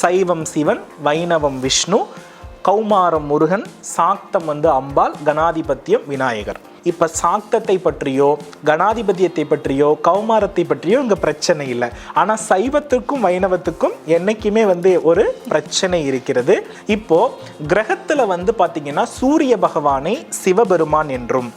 சைவம் சிவன் வைணவம் விஷ்ணு கௌமாரம் முருகன் சாக்தம் வந்து அம்பாள் கணாதிபத்தியம் விநாயகர். இப்போ சாக்தத்தை பற்றியோ கணாதிபத்தியத்தை பற்றியோ கௌமாரத்தை பற்றியோ இங்கே பிரச்சனை இல்லை. ஆனால் சைவத்துக்கும் வைணவத்துக்கும் என்னைக்குமே வந்து ஒரு பிரச்சனை இருக்கிறது. இப்போது கிரகத்தில் வந்து பார்த்திங்கன்னா சூரிய பகவானை சிவபெருமான் என்றும்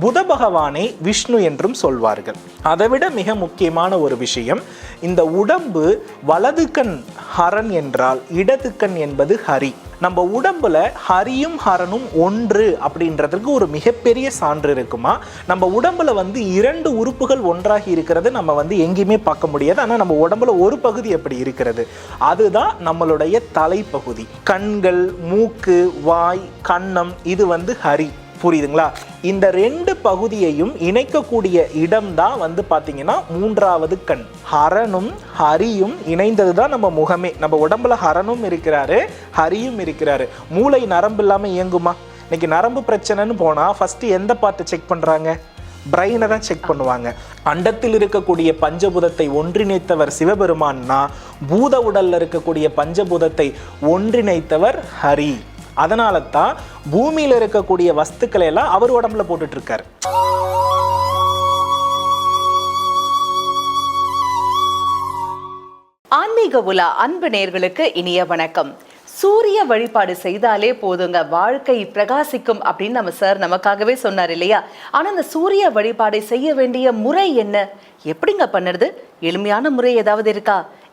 புத பகவானை விஷ்ணு என்றும் சொல்வார்கள். அதைவிட மிக முக்கியமான ஒரு விஷயம் இந்த உடம்பு வலது கண் ஹரன் என்றால் இடது கண் என்பது ஹரி. நம்ம உடம்புல ஹரியும் ஹரனும் ஒன்று அப்படின்றதுக்கு ஒரு மிகப்பெரிய சான்று இருக்குமா? நம்ம உடம்புல வந்து இரண்டு உறுப்புகள் ஒன்றாகி இருக்கிறது நம்ம வந்து எங்கேயுமே பார்க்க முடியாது. ஆனால் நம்ம உடம்புல ஒரு பகுதி எப்படி இருக்கிறது. அதுதான் நம்மளுடைய தலைப்பகுதி. கண்கள் மூக்கு வாய் கன்னம் இது வந்து ஹரி. புரியுதுங்களா? இந்த ரெண்டு பகுதியையும் இணைக்கக்கூடிய இடம் தான் வந்து பார்த்தீங்கன்னா மூன்றாவது கண். ஹரனும் ஹரியும் இணைந்தது தான் நம்ம முகமே. நம்ம உடம்புல ஹரனும் இருக்கிறாரு ஹரியும் இருக்கிறாரு. மூளை நரம்பு இல்லாமல் இயங்குமா? இன்னைக்கு நரம்பு பிரச்சனைன்னு போனால் ஃபஸ்ட்டு எந்த பார்ட்டை செக் பண்ணுறாங்க பிரெயினை தான் செக் பண்ணுவாங்க. அண்டத்தில் இருக்கக்கூடிய பஞ்சபூதத்தை ஒன்றிணைத்தவர் சிவபெருமான்னா பூத உடலில் இருக்கக்கூடிய பஞ்சபூதத்தை ஒன்றிணைத்தவர் ஹரி. அதனால தான் பூமியில் இருக்கக்கூடிய வஸ்துக்களை எல்லாம் அவர் உடம்புல போட்டுட்டு இருக்காரு ஆன்மீக உலா அன்பு நேர்களுக்கு இனிய வணக்கம். சூரிய வழிபாடு செய்தாலே போதுங்க வாழ்க்கை பிரகாசிக்கும் அப்படின்னு நம்ம சார் நமக்காகவே சொன்னார் இல்லையா? ஆனால் அந்த சூரிய வழிபாடை செய்ய வேண்டிய முறை என்ன? எப்படிங்க பண்ணுறது? எளிமையான முறை ஏதாவது இருக்கா?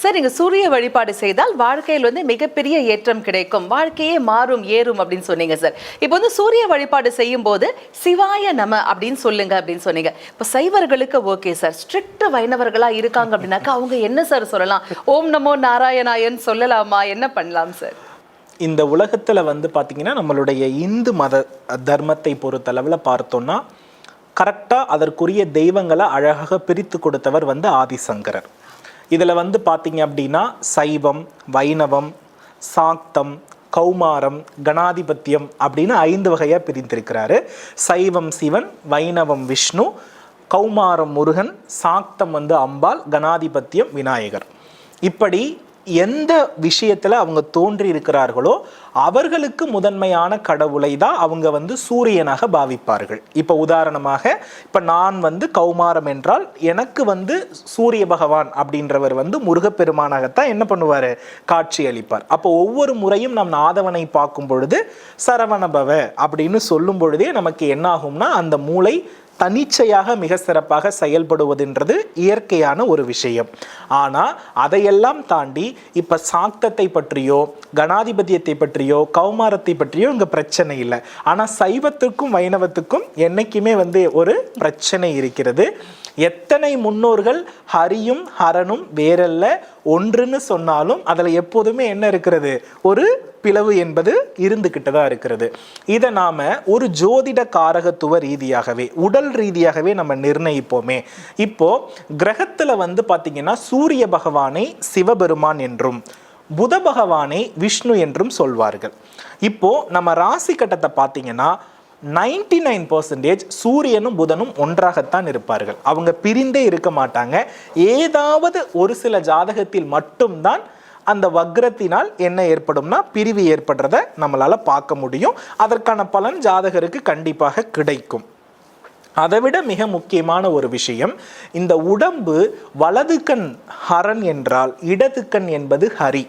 சார் நீங்கள் சூரிய வழிபாடு செய்தால் வாழ்க்கையில் வந்து மிகப்பெரிய ஏற்றம் கிடைக்கும். வாழ்க்கையே மாறும் ஏறும் அப்படின்னு சொன்னீங்க சார். இப்போ வந்து சூரிய வழிபாடு செய்யும் போது சிவாய நம அப்படின்னு சொல்லுங்க அப்படின்னு சொன்னீங்க. இப்போ சைவர்களுக்கு ஓகே சார். ஸ்ட்ரிக்ட் வைணவர்களாக இருக்காங்க அப்படின்னாக்கா அவங்க என்ன சார் சொல்லலாம்? ஓம் நமோ நாராயணாயன் சொல்லலாமா? என்ன பண்ணலாம் சார்? இந்த உலகத்தில் வந்து பார்த்திங்கன்னா நம்மளுடைய இந்து மத தர்மத்தை பொறுத்தளவில் பார்த்தோம்னா கரெக்டாக அதற்குரிய தெய்வங்களை அழகாக பிரித்து கொடுத்தவர் வந்து ஆதிசங்கரர். இதில் வந்து பார்த்தீங்க அப்படின்னா சைவம் வைணவம் சாக்தம் கௌமாரம் கணாதிபத்தியம் அப்படின்னு ஐந்து வகையாக பிரிந்திருக்கிறாரு. சைவம் சிவன் வைணவம் விஷ்ணு கௌமாரம் முருகன் சாக்தம் வந்து அம்பாள் கணாதிபத்தியம் விநாயகர். இப்படி எந்த விஷயத்தில் அவங்க தோன்றி இருக்கிறார்களோ அவர்களுக்கு முதன்மையான கடவுளை தான் அவங்க வந்து சூரியனாக பாவிப்பார்கள். இப்போ உதாரணமாக இப்போ நான் வந்து கௌமாரம் என்றால் எனக்கு வந்து சூரிய பகவான் அப்படின்றவர் வந்து முருகப்பெருமானாகத்தான் என்ன பண்ணுவார்? காட்சி அளிப்பார். அப்போ ஒவ்வொரு முறையும் நம் நாதவனை பார்க்கும் பொழுது சரவணபவ அப்படின்னு சொல்லும் பொழுதே நமக்கு என்னாகும்னா அந்த மூளை தனிச்சையாக மிக சிறப்பாக செயல்படுவதுன்றது இயற்கையான ஒரு விஷயம். ஆனால் அதையெல்லாம் தாண்டி இப்போ சாக்தத்தை பற்றியோ கணாதிபத்தியத்தை பற்றியோ கௌமாரத்தை பற்றியோ இங்கே பிரச்சனை இல்லை. ஆனால் சைவத்துக்கும் வைணவத்துக்கும் என்னைக்குமே வந்து ஒரு பிரச்சனை இருக்கிறது. எத்தனை முன்னோர்கள் ஹரியும் ஹரனும் வேறல்ல ஒன்றுன்னு சொன்னாலும் அதில் எப்போதுமே என்ன இருக்கிறது? ஒரு பிளவு என்பது இருந்துக்கிட்டு தான் இருக்கிறது. இதை நாம் ஒரு ஜோதிட காரகத்துவ ரீதியாகவே உடல் ரீதியாகவே நம்ம நிர்ணயிப்போமே. இப்போ கிரகத்தில் வந்து பார்த்திங்கன்னா சூரிய பகவானை சிவபெருமான் என்றும் புத பகவானை விஷ்ணு என்றும் சொல்வார்கள். இப்போ நம்ம ராசி கட்டத்தை பார்த்தீங்கன்னா நைன்டி நைன் பர்சன்டேஜ் சூரியனும் புதனும் ஒன்றாகத்தான் இருப்பார்கள். அவங்க பிரிந்தே இருக்க மாட்டாங்க. ஏதாவது ஒரு சில ஜாதகத்தில் மட்டும்தான் அந்த வக்ரத்தினால் என்ன ஏற்படும்னா பிரிவு ஏற்படுறத நம்மளால் பார்க்க முடியும். அதற்கான பலன் ஜாதகருக்கு கண்டிப்பாக கிடைக்கும். அதைவிட மிக முக்கியமான ஒரு விஷயம் இந்த உடம்பு வலது கண் ஹரன் என்றால் இடது கண் என்பது ஹரி.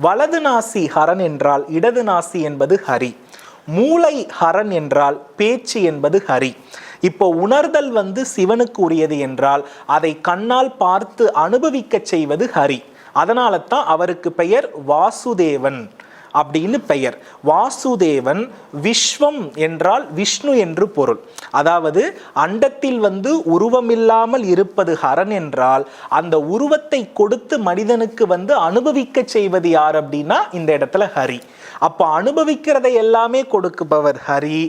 வலது நாசி ஹரன் என்றால் இடது நாசி என்பது ஹரி. மூளை ஹரன் என்றால் பேச்சு என்பது ஹரி. இப்போ உணர்தல் வந்து சிவனுக்கு உரியது என்றால் அதை கண்ணால் பார்த்து அனுபவிக்க செய்வது ஹரி. அதனால தான் அவருக்கு பெயர் வாசுதேவன். அப்படின்னு பெயர். வாசுதேவன் விஸ்வம் என்றால் விஷ்ணு என்று பொருள். அதாவது அண்டத்தில் வந்து உருவமில்லாமல் இருப்பது ஹரன் என்றால் அந்த உருவத்தை கொடுத்து மனிதனுக்கு வந்து அனுபவிக்க செய்வது யார் அப்படின்னா இந்த இடத்துல ஹரி. அப்போ அனுபவிக்கிறதை எல்லாமே கொடுப்பவர் ஹரி.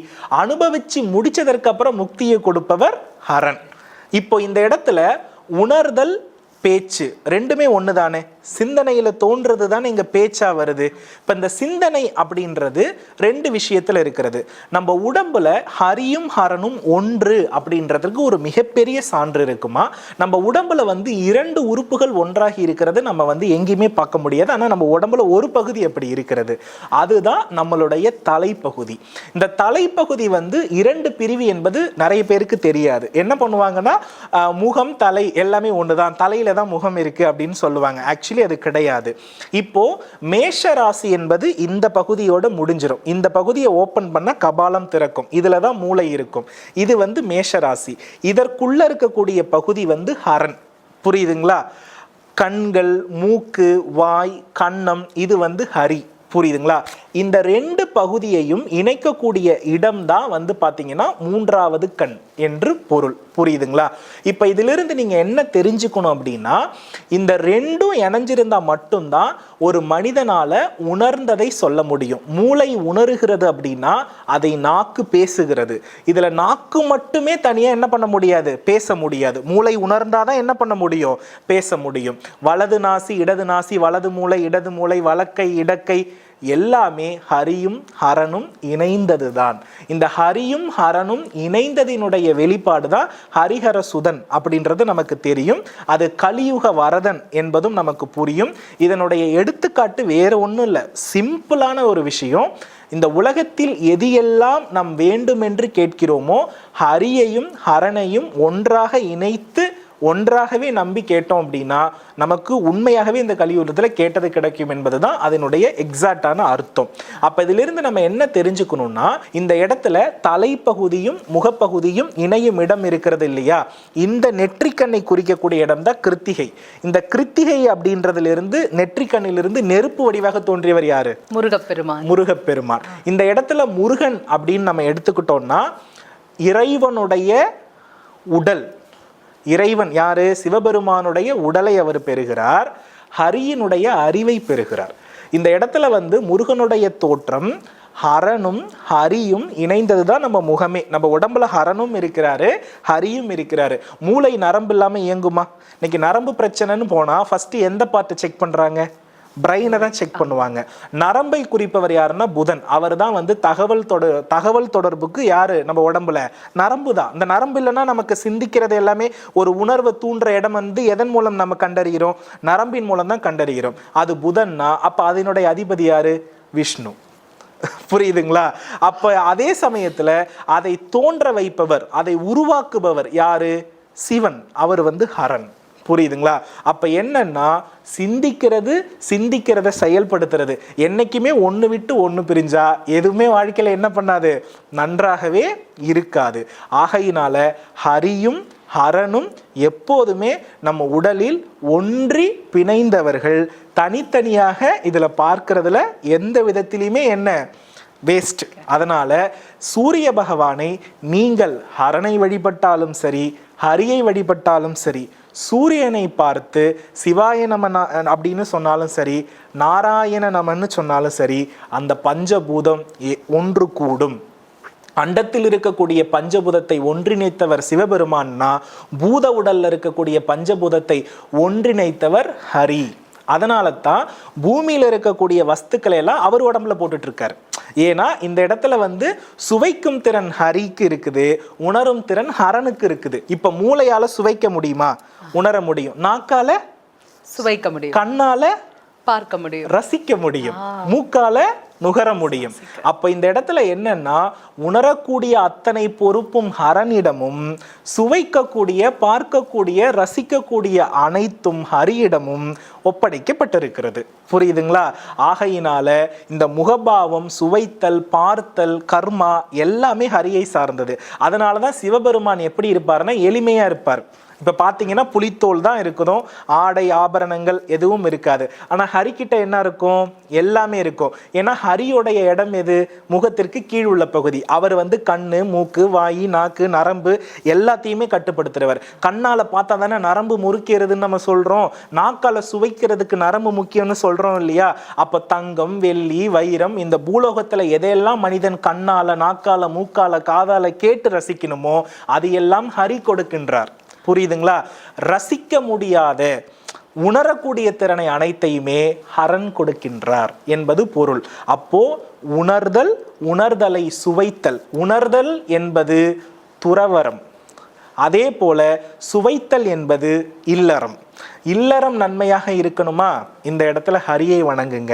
அனுபவிச்சு முடிச்சதற்கு அப்புறம் முக்தியை கொடுப்பவர் ஹரன். இப்போ இந்த இடத்துல உணர்தல் பேச்சு. ரெண்டுமே ஒன்று தானே சிந்தனையில் தோன்றது தானே இங்கே பேச்சா வருது. இப்போ இந்த சிந்தனை அப்படின்றது ரெண்டு விஷயத்தில் இருக்கிறது. நம்ம உடம்புல ஹரியும் ஹரனும் ஒன்று அப்படின்றதுக்கு ஒரு மிகப்பெரிய சான்று இருக்குமா? நம்ம உடம்புல வந்து இரண்டு உறுப்புகள் ஒன்றாகி இருக்கிறது நம்ம வந்து எங்கேயுமே பார்க்க முடியாது. ஆனால் நம்ம உடம்புல ஒரு பகுதி அப்படி இருக்கிறது. அதுதான் நம்மளுடைய தலைப்பகுதி. இந்த தலைப்பகுதி வந்து இரண்டு பிரிவு என்பது நிறைய பேருக்கு தெரியாது. என்ன பண்ணுவாங்கன்னா முகம் தலை எல்லாமே ஒன்று தான் தலையில தான் முகம் இருக்கு அப்படின்னு சொல்லுவாங்க. ஆக்சுவலி அது கிடையாது. இப்போ மேஷ ராசி என்பது இந்த பகுதியோட முடிஞ்சிடும் இந்த பகுதியை ஓப்பன் பண்ண கபாலம் திறக்கும். இதுல தான் மூளை இருக்கும். இது வந்து மேஷ ராசி இதற்குள்ள இருக்கக்கூடிய பகுதி வந்து ஹரன் புரியுதுங்களா? கண்கள் மூக்கு வாய் கண்ணம் இது வந்து ஹரி. புரியுதுங்களா? இந்த ரெண்டு பகுதியையும் இணைக்கக்கூடிய இடம் தான் வந்து பார்த்தீங்கன்னா மூன்றாவது கண் என்று பொருள். புரியுதுங்களா? இப்போ இதிலிருந்து நீங்கள் என்ன தெரிஞ்சுக்கணும் அப்படின்னா இந்த ரெண்டும் இணைஞ்சிருந்தா மட்டும்தான் ஒரு மனிதனால் உணர்ந்ததை சொல்ல முடியும். மூளை உணர்கிறது அப்படின்னா அதை நாக்கு பேசுகிறது. இதில் நாக்கு மட்டுமே தனியாக என்ன பண்ண முடியாது? பேச முடியாது. மூளை உணர்ந்தால் தான் என்ன பண்ண முடியும்? பேச முடியும். வலது நாசி இடது நாசி வலது மூளை இடது மூளை வலக்கை இடக்கை எல்லாமே ஹரியும் ஹரனும் இணைந்தது தான் இந்த ஹரியும் ஹரனும் இணைந்ததினுடைய வெளிப்பாடு தான் ஹரிஹர சுதன் அப்படின்றது நமக்கு தெரியும். அது கலியுக வரதன் என்பதும் நமக்கு புரியும். இதனுடைய எடுத்துக்காட்டு வேறு ஒன்றும் இல்லை. சிம்பிளான ஒரு விஷயம். இந்த உலகத்தில் எது எல்லாம் நாம் வேண்டுமென்று கேட்கிறோமோ ஹரியையும் ஹரனையும் ஒன்றாக இணைத்து ஒன்றாகவே நம்பி கேட்டோம் அப்படின்னா நமக்கு உண்மையாகவே இந்த கலியுகத்தில் கேட்டது கிடைக்கும் என்பதுதான் அதனுடைய எக்ஸாக்டான அர்த்தம். அப்ப இதிலிருந்து நம்ம என்ன தெரிஞ்சுக்கணும்னா இந்த இடத்துல தலைப்பகுதியும் முகப்பகுதியும் இணையும் இடம் இருக்கிறது இல்லையா? இந்த நெற்றிக்கண்ணை குறிக்கக்கூடிய இடம் தான் கிருத்திகை. இந்த கிருத்திகை அப்படின்றதிலிருந்து நெற்றிக்கண்ணிலிருந்து நெருப்பு வடிவாக தோன்றியவர் யாரு? முருகப்பெருமான். முருகப்பெருமான். இந்த இடத்துல முருகன் அப்படின்னு நம்ம எடுத்துக்கிட்டோம்னா இறைவனுடைய உடல் இறைவன் யாரு? சிவபெருமானுடைய உடலை அவர் பெறுகிறார். ஹரியினுடைய அறிவை பெறுகிறார். இந்த இடத்துல வந்து முருகனுடைய தோற்றம் ஹரனும் ஹரியும் இணைந்தது தான் நம்ம முகமே. நம்ம உடம்புல ஹரனும் இருக்கிறாரு ஹரியும் இருக்கிறாரு. மூளை நரம்பு இல்லாமல் இயங்குமா? இன்னைக்கு நரம்பு பிரச்சனைன்னு போனால் ஃபஸ்ட்டு எந்த பார்ட்டு செக் பண்ணுறாங்க பிரெயினை தான் செக் பண்ணுவாங்க. நரம்பை குறிப்பவர் யாருன்னா புதன். அவர் தான் வந்து தகவல் தொடர் தகவல் தொடர்புக்கு யாரு? நம்ம உடம்புல. நரம்பு தான். இந்த நரம்பு இல்லைன்னா நமக்கு சிந்திக்கிறது எல்லாமே ஒரு உணர்வை தூண்டுற இடம் வந்து எதன் மூலம் நம்ம கண்டறிகிறோம்? நரம்பின் மூலம் தான் கண்டறிகிறோம். அது புதன்னா அப்போ அதனுடைய அதிபதி யாரு? விஷ்ணு. புரியுதுங்களா? அப்ப அதே சமயத்துல அதை தோன்ற வைப்பவர் அதை உருவாக்குபவர் யாரு? சிவன். அவர் வந்து ஹரன். புரியுதுங்களா? அப்போ என்னன்னா சிந்திக்கிறது சிந்திக்கிறத செயல்படுத்துறது. என்றைக்குமே ஒன்று விட்டு ஒன்று பிரிஞ்சா எதுவுமே வாழ்க்கையில் என்ன பண்ணாது? நன்றாகவே இருக்காது. ஆகையினால ஹரியும் ஹரனும் எப்போதுமே நம்ம உடலில் ஒன்றி பிணைந்தவர்கள். தனித்தனியாக இதில் பார்க்கறதுல எந்த விதத்திலையுமே என்ன? வேஸ்ட் அதனால் சூரிய பகவானை நீங்கள் ஹரனை வழிபட்டாலும் சரி ஹரியை வழிபட்டாலும் சரி சூரியனை பார்த்து சிவாய நம அப்படின்னு சொன்னாலும் சரி நாராயண நமன்னு சொன்னாலும் சரி அந்த பஞ்சபூதம் எ- ஒன்று கூடும். அண்டத்தில் இருக்கக்கூடிய பஞ்சபூதத்தை ஒன்றிணைத்தவர் சிவபெருமான்னா பூத உடல்ல இருக்கக்கூடிய பஞ்சபூதத்தை ஒன்றிணைத்தவர் ஹரி. அதனால தான் பூமியில இருக்கக்கூடிய வஸ்துக்களை எல்லாம் அவர் உடம்புல போட்டுட்டு இருக்காரு. ஏன்னா இந்த இடத்துல வந்து சுவைக்கும் திறன் ஹரிக்கு இருக்குது உணரும் திறன் ஹரனுக்கு இருக்குது. இப்ப மூளையால சுவைக்க முடியுமா? உணர முடியும். நாக்கால சுவைக்க முடியும். கண்ணால பார்க்க முடியும். ரசிக்க முடியும். மூக்கால நுகர முடியும். அப்ப இந்த இடத்துல என்னன்னா உணரக்கூடிய அத்தனை பொறுப்பும் ஹரனிடமும் சுவைக்கக்கூடிய பார்க்கக்கூடிய ரசிக்கக்கூடிய அனைத்தும் ஹரியிடமும் ஒப்படைக்கப்பட்டிருக்கிறது. புரியுதுங்களா? ஆகையினால இந்த முகபாவம் சுவைத்தல் பார்த்தல் கர்மா எல்லாமே ஹரியை சார்ந்தது. அதனாலதான் சிவபெருமான் எப்படி இருப்பாருன்னா எளிமையா இருப்பார். இப்போ பார்த்தீங்கன்னா புலித்தோல் தான் இருக்கணும் ஆடை ஆபரணங்கள் எதுவும் இருக்காது. ஆனால் ஹரிக்கிட்ட என்ன இருக்கும்? எல்லாமே இருக்கும். ஏன்னா ஹரியோடைய இடம் எது? முகத்திற்கு கீழ் உள்ள பகுதி. அவர் வந்து கண்ணு மூக்கு வாய் நாக்கு நரம்பு எல்லாத்தையுமே கட்டுப்படுத்துறவர். கண்ணால் பார்த்தா தானே நரம்பு முறுக்கிறதுன்னு நம்ம சொல்கிறோம் நாக்கால் சுவைக்கிறதுக்கு நரம்பு முக்கியம்னு சொல்கிறோம் இல்லையா? அப்போ தங்கம் வெள்ளி வைரம் இந்த பூலோகத்தில் எதையெல்லாம் மனிதன் கண்ணால் நாக்கால் மூக்கால காதால் கேட்டு ரசிக்கணுமோ அது எல்லாம் ஹரி கொடுக்கின்றார். புரியுதுங்களா? ரசிக்க முடியாத உணரக்கூடிய திறனை அனைத்தையுமே ஹரன் கொடுக்கின்றார் என்பது பொருள். அப்போ உணர்தல் உணர்தலை சுவைத்தல். உணர்தல் என்பது துறவரம் அதே போல சுவைத்தல் என்பது இல்லறம். இல்லறம் நன்மையாக இருக்கணுமா? இந்த இடத்துல ஹரியை வணங்குங்க.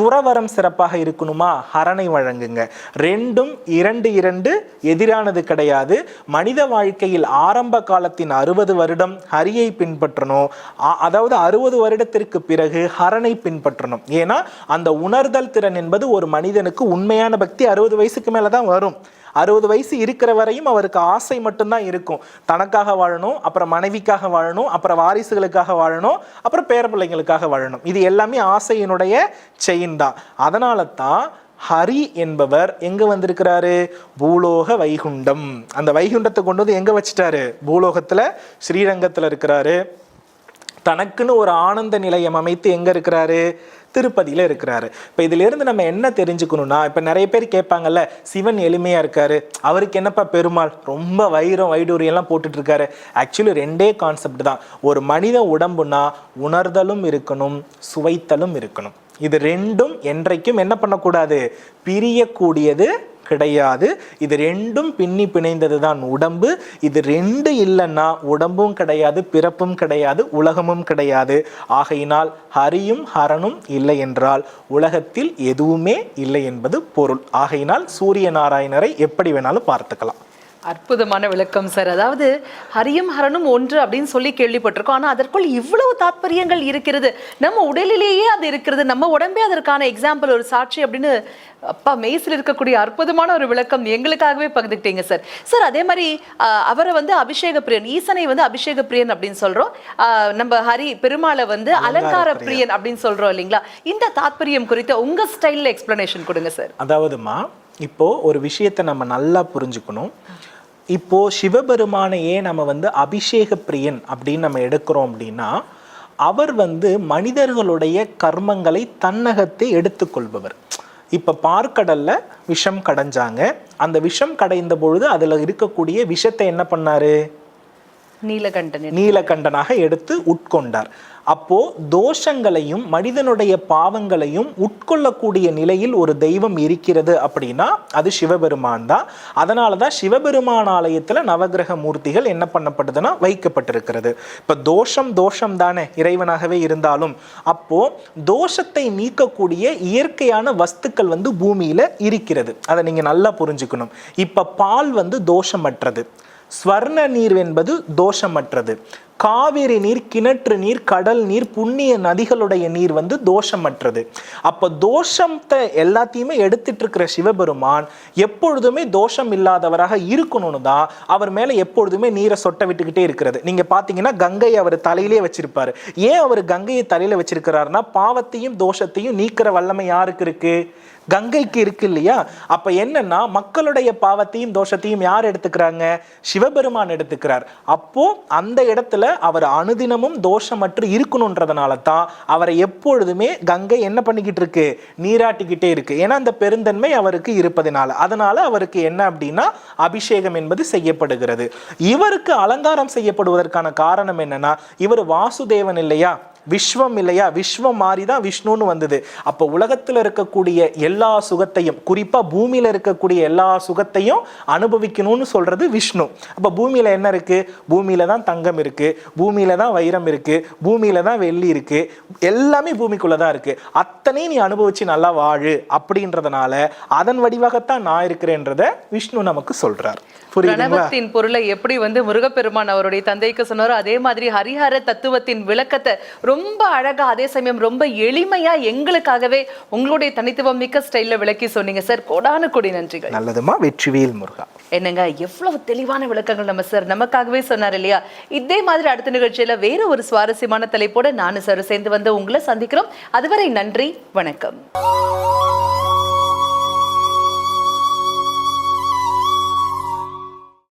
துறவரம் சிறப்பாக இருக்கணுமா? ஹரணை வழங்குங்க. ரெண்டும் இரண்டு இரண்டு எதிரானது கிடையாது. மனித வாழ்க்கையில் ஆரம்ப காலத்தின் அறுபது வருடம் ஹரியை பின்பற்றணும். அ- அதாவது அறுபது வருடத்திற்கு பிறகு ஹரனை பின்பற்றணும். ஏன்னா அந்த உணர்தல் திறன் என்பது ஒரு மனிதனுக்கு உண்மையான பக்தி அறுபது வயசுக்கு மேலே தான் வரும். அறுபது வயசு இருக்கிற வரையும் அவருக்கு ஆசை மட்டும்தான் இருக்கும். தனக்காக வாழணும் அப்புறம் மனைவிக்காக வாழணும் அப்புறம் வாரிசுகளுக்காக வாழணும் அப்புறம் பேர பிள்ளைங்களுக்காக வாழணும். இது எல்லாமே ஆசையினுடைய செயின் தான். அதனால தான் ஹரி என்பவர் எங்க வந்திருக்கிறாரு? பூலோக வைகுண்டம். அந்த வைகுண்டத்தை கொண்டு வந்து எங்க வச்சிட்டாரு? பூலோகத்துல ஸ்ரீரங்கத்துல இருக்கிறாரு. தனக்குன்னு ஒரு ஆனந்த நிலையம் அமைத்து எங்க இருக்கிறாரு? திருப்பதியில் இருக்கிறாரு. இப்போ இதிலிருந்து நம்ம என்ன தெரிஞ்சுக்கணும்னா இப்போ நிறைய பேர் கேட்பாங்கல்ல சிவன் எளிமையாக இருக்காரு அவருக்கு என்னப்பா பெருமாள் ரொம்ப வைரம் வைடூரியெல்லாம் போட்டுட்டு இருக்காரு. ஆக்சுவலி ரெண்டே கான்செப்ட் தான். ஒரு மனித உடம்புனா உணர்தலும் இருக்கணும் சுவைத்தலும் இருக்கணும். இது ரெண்டும் என்றைக்கும் என்ன பண்ணக்கூடாது? பிரியக்கூடியது கிடையாது. இது ரெண்டும் பின்னி பிணைந்தது தான் உடம்பு. இது ரெண்டு இல்லைன்னா உடம்பும் கிடையாது பிறப்பும் கிடையாது உலகமும் கிடையாது. ஆகையினால் ஹரியும் ஹரனும் இல்லை என்றால் உலகத்தில் எதுவுமே இல்லை என்பது பொருள். ஆகையினால் சூரிய நாராயணரை எப்படி வேணாலும் பார்த்துக்கலாம். அற்புதமான விளக்கம் சார் அதாவது ஹரியும் ஹரனும் ஒன்று அப்படின்னு சொல்லி கேள்விப்பட்டிருக்கோம். ஆனா அதற்குள் இவ்வளவு தாத்பரியங்கள் இருக்கிறது. நம்ம உடலிலேயே அது இருக்கிறது. நம்ம உடம்பே அதற்கான எக்ஸாம்பிள் ஒரு சாட்சி அப்படின்னு அப்பா மெய்ஸில் இருக்கக்கூடிய அற்புதமான ஒரு விளக்கம் எங்களுக்காகவே பகிர்ந்துக்கிட்டீங்க சார் சார் அதே மாதிரி அவரை வந்து அபிஷேக பிரியன் ஈசனை வந்து அபிஷேக பிரியன் அப்படின்னு சொல்றோம். ஆஹ், நம்ம ஹரி பெருமாளை வந்து அலங்கார பிரியன் அப்படின்னு சொல்றோம் இல்லைங்களா? இந்த தாத்பரியம் குறித்த உங்க ஸ்டைல்ல எக்ஸ்பிளனேஷன் கொடுங்க சார் அதாவதுமா இப்போ ஒரு விஷயத்தை நம்ம நல்லா புரிஞ்சுக்கணும். இப்போ சிவபெருமானையே நம்ம வந்து அபிஷேக பிரியன் அப்படின்னு நம்ம எடுக்கிறோம் அப்படின்னா அவர் வந்து மனிதர்களுடைய கர்மங்களை தன்னகத்தை எடுத்துக்கொள்பவர். இப்போ பார்க்கடலில் விஷம் கடைஞ்சாங்க. அந்த விஷம் கடைந்த பொழுது அதில் இருக்கக்கூடிய விஷத்தை என்ன பண்ணார்? நீலகண்டன் நீலகண்டனாக எடுத்து உட்கொண்டார். அப்போ தோஷங்களையும் மனிதனுடைய பாவங்களையும் உட்கொள்ளக்கூடிய நிலையில் ஒரு தெய்வம் இருக்கிறது அப்படின்னா அது சிவபெருமான் தான். அதனால தான் சிவபெருமான் ஆலயத்தில் நவக்கிரக மூர்த்திகள் என்ன பண்ணப்படுதுன்னா வைக்கப்பட்டிருக்கிறது. இப்போ தோஷம் தோஷம் தானே இறைவனாகவே இருந்தாலும். அப்போ தோஷத்தை நீக்கக்கூடிய இயற்கையான வஸ்துக்கள் வந்து பூமியில் இருக்கிறது. அதை நீங்கள் நல்லா புரிஞ்சுக்கணும். இப்போ பால் வந்து தோஷமற்றது. ஸ்வர்ண நீர் என்பது தோஷமற்றது. காவிரி நீர் கிணற்று நீர் கடல் நீர் புண்ணிய நதிகளுடைய நீர் வந்து தோஷமற்றது. அப்போ தோஷத்தை எல்லாத்தையுமே எடுத்துட்டு இருக்கிற சிவபெருமான் எப்பொழுதுமே தோஷம் இல்லாதவராக இருக்கணும்னு தான் அவர் மேலே எப்பொழுதுமே நீரை சொட்ட விட்டுக்கிட்டே இருக்கிறது. நீங்கள் பார்த்தீங்கன்னா கங்கை அவர் தலையிலே வச்சிருப்பார். ஏன் அவர் கங்கையை தலையில் வச்சிருக்கிறாருன்னா பாவத்தையும் தோஷத்தையும் நீக்கிற வல்லமை யாருக்கு இருக்குது கங்கைக்கு இருக்கு இல்லையா? அப்ப என்னன்னா மக்களுடைய பாவத்தையும் தோஷத்தையும் யார் எடுத்துக்கிறாங்க? சிவபெருமான் எடுத்துக்கிறார். அப்போ அந்த இடத்துல அவர் அனுதினமும் தோஷமற்று இருக்கணுன்றதுனால தான் அவரை எப்பொழுதுமே கங்கை என்ன பண்ணிக்கிட்டு இருக்கு? நீராட்டிக்கிட்டே இருக்கு. ஏன்னா அந்த பெருந்தன்மை அவருக்கு இருப்பதனால. அதனால அவருக்கு என்ன அப்படின்னா அபிஷேகம் என்பது செய்யப்படுகிறது. இவருக்கு அலங்காரம் செய்யப்படுவதற்கான காரணம் என்னன்னா இவர் வாசுதேவன் இல்லையா? விஸ்வம் இல்லையா விஸ்வம் மாறி தான் விஷ்ணுன்னு வந்தது. அப்போ உலகத்தில் இருக்கக்கூடிய எல்லா சுகத்தையும் குறிப்பாக பூமியில் இருக்கக்கூடிய எல்லா சுகத்தையும் அனுபவிக்கணும்னு சொல்கிறது விஷ்ணு. அப்போ பூமியில் என்ன இருக்குது பூமியில் தான் தங்கம் இருக்குது பூமியில் தான் வைரம் இருக்குது பூமியில் தான் வெள்ளி இருக்குது எல்லாமே பூமிக்குள்ளே தான் இருக்குது அத்தனையும் நீ அனுபவிச்சு நல்லா வாழு அப்படின்றதுனால அதன் வடிவாகத்தான் நான் இருக்கிறேன்றத விஷ்ணு நமக்கு சொல்கிறார் பிரணவத்தின் பொருளை எப்படி வந்து முருகப்பெருமான் அவருடைய தந்தைக்கு சொன்னாரோ அதே மாதிரி ஹரிஹர தத்துவத்தின் விளக்கத்தை ரொம்ப அழகா அதே சமயம் ரொம்ப எளிமையா எங்களுக்காகவே உங்களுடைய தனித்துவம் மிக்க ஸ்டைல்ல விளக்கி சொன்னீங்க. சார் கோடானு கோடி நன்றிகள். நல்லதுமா? வெற்றிவேல் முருகா. என்னங்க எவ்வளவு தெளிவான விளக்கங்கள் நம்ம சார் நமக்காகவே சொன்னார் இல்லையா? இதே மாதிரி அடுத்த நிகழ்ச்சியில வேற ஒரு சுவாரஸ்யமான தலைப்போட நானும் சார் சேர்ந்து வந்து உங்களை சந்திக்கிறோம். அதுவரை நன்றி வணக்கம்.